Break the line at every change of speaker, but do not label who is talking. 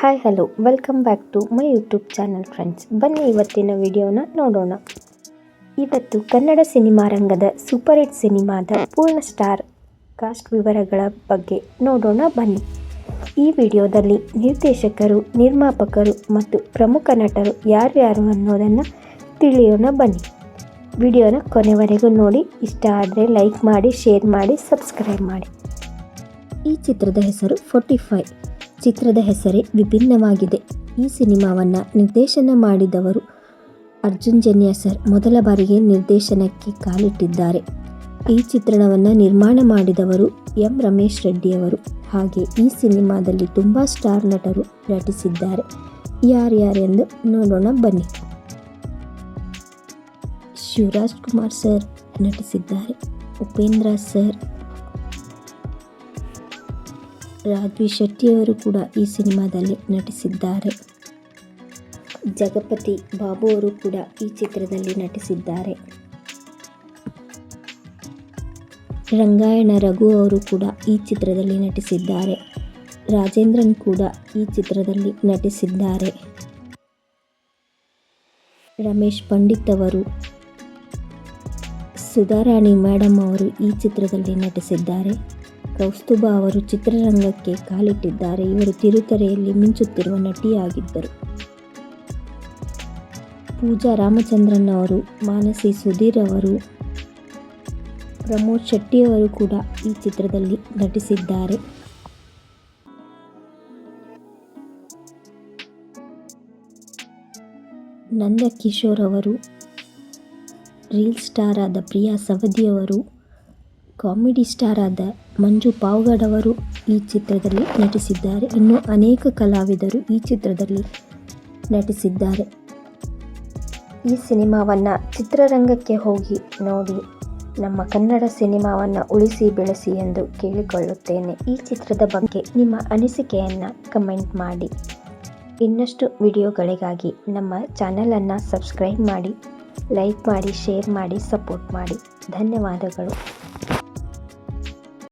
Hi, hello. Welcome back to my YouTube channel friends ಬನ್ನಿ ಇವತ್ತಿನ ವಿಡಿಯೋನ ನೋಡೋಣ. ಇವತ್ತು ಕನ್ನಡ ಸಿನಿಮಾ ರಂಗದ ಸೂಪರ್ ಹಿಟ್ ಸಿನಿಮಾದ ಪೂರ್ಣ ಸ್ಟಾರ್ ಕಾಸ್ಟ್ ವಿವರಗಳ ಬಗ್ಗೆ ನೋಡೋಣ, ಬನ್ನಿ. ಈ ವಿಡಿಯೋದಲ್ಲಿ ನಿರ್ದೇಶಕರು, ನಿರ್ಮಾಪಕರು ಮತ್ತು ಪ್ರಮುಖ ನಟರು ಯಾರ್ಯಾರು ಅನ್ನೋದನ್ನು ತಿಳಿಯೋಣ, ಬನ್ನಿ. ವಿಡಿಯೋನ ಕೊನೆವರೆಗೂ ನೋಡಿ. ಇಷ್ಟ ಆದರೆ ಲೈಕ್ ಮಾಡಿ ಶೇರ್ ಮಾಡಿ ಸಬ್ಸ್ಕ್ರೈಬ್ ಮಾಡಿ. ಈ ಚಿತ್ರದ ಹೆಸರು ಫೋರ್ಟಿ ಫೈವ್ ಚಿತ್ರದ ಹೆಸರೇ ವಿಭಿನ್ನವಾಗಿದೆ. ಈ ಸಿನಿಮಾವನ್ನು ನಿರ್ದೇಶನ ಮಾಡಿದವರು ಅರ್ಜುನ್ ಜನ್ಯ ಸರ್ ಮೊದಲ ಬಾರಿಗೆ ನಿರ್ದೇಶನಕ್ಕೆ ಕಾಲಿಟ್ಟಿದ್ದಾರೆ. ಈ ಚಿತ್ರಣವನ್ನು ನಿರ್ಮಾಣ ಮಾಡಿದವರು ಎಂ ರಮೇಶ್ ರೆಡ್ಡಿಯವರು ಹಾಗೆ ಈ ಸಿನಿಮಾದಲ್ಲಿ ತುಂಬ ಸ್ಟಾರ್ ನಟರು ನಟಿಸಿದ್ದಾರೆ. ಯಾರ್ಯಾರೆಂದು ನೋಡೋಣ ಬನ್ನಿ. ಶಿವರಾಜ್ ಕುಮಾರ್ ಸರ್ ನಟಿಸಿದ್ದಾರೆ. ಉಪೇಂದ್ರ ಸರ್ ರಾಜ್ವಿ ಶೆಟ್ಟಿಯವರು ಕೂಡ ಈ ಸಿನಿಮಾದಲ್ಲಿ ನಟಿಸಿದ್ದಾರೆ. ಜಗಪತಿ ಬಾಬು ಅವರು ಕೂಡ ಈ ಚಿತ್ರದಲ್ಲಿ ನಟಿಸಿದ್ದಾರೆ. ರಂಗಾಯಣ ರಘು ಅವರು ಕೂಡ ಈ ಚಿತ್ರದಲ್ಲಿ ನಟಿಸಿದ್ದಾರೆ. ರಾಜೇಂದ್ರನ್ ಕೂಡ ಈ ಚಿತ್ರದಲ್ಲಿ ನಟಿಸಿದ್ದಾರೆ. ರಮೇಶ್ ಪಂಡಿತ್ ಅವರು, ಸುಧಾರಾಣಿ ಮೇಡಮ್ ಅವರು ಈ ಚಿತ್ರದಲ್ಲಿ ನಟಿಸಿದ್ದಾರೆ. ಕೌಸ್ತುಭ ಅವರು ಚಿತ್ರರಂಗಕ್ಕೆ ಕಾಲಿಟ್ಟಿದ್ದಾರೆ. ಇವರು ತಿರುತೆರೆಯಲ್ಲಿ ಮಿಂಚುತ್ತಿರುವ ನಟಿಯಾಗಿದ್ದರು. ಪೂಜಾ ರಾಮಚಂದ್ರನ್ ಅವರು, ಮಾನಸಿ ಸುಧೀರ್ ಅವರು, ಪ್ರಮೋದ್ ಶೆಟ್ಟಿಯವರು ಕೂಡ ಈ ಚಿತ್ರದಲ್ಲಿ ನಟಿಸಿದ್ದಾರೆ. ನಂದಕಿಶೋರ್ ಅವರು, ರೀಲ್ ಸ್ಟಾರ್ ಆದ ಪ್ರಿಯಾ ಸವದಿಯವರು ಕಾಮಿಡಿ ಸ್ಟಾರ್ ಆದ ಮಂಜು ಪಾವ್ಗಡ್ ಅವರು ಈ ಚಿತ್ರದಲ್ಲಿ ನಟಿಸಿದ್ದಾರೆ. ಇನ್ನು ಅನೇಕ ಕಲಾವಿದರು ಈ ಚಿತ್ರದಲ್ಲಿ ನಟಿಸಿದ್ದಾರೆ. ಈ ಸಿನಿಮಾವನ್ನು ಚಿತ್ರರಂಗಕ್ಕೆ ಹೋಗಿ ನೋಡಿ, ನಮ್ಮ ಕನ್ನಡ ಸಿನಿಮಾವನ್ನು ಉಳಿಸಿ ಬೆಳೆಸಿ ಎಂದು ಕೇಳಿಕೊಳ್ಳುತ್ತೇನೆ. ಈ ಚಿತ್ರದ ಬಗ್ಗೆ ನಿಮ್ಮ ಅನಿಸಿಕೆಯನ್ನು ಕಮೆಂಟ್ ಮಾಡಿ. ಇನ್ನಷ್ಟು ವಿಡಿಯೋಗಳಿಗಾಗಿ ನಮ್ಮ ಚಾನಲನ್ನು ಸಬ್ಸ್ಕ್ರೈಬ್ ಮಾಡಿ, ಲೈಕ್ ಮಾಡಿ, ಶೇರ್ ಮಾಡಿ, ಸಪೋರ್ಟ್ ಮಾಡಿ. ಧನ್ಯವಾದಗಳು.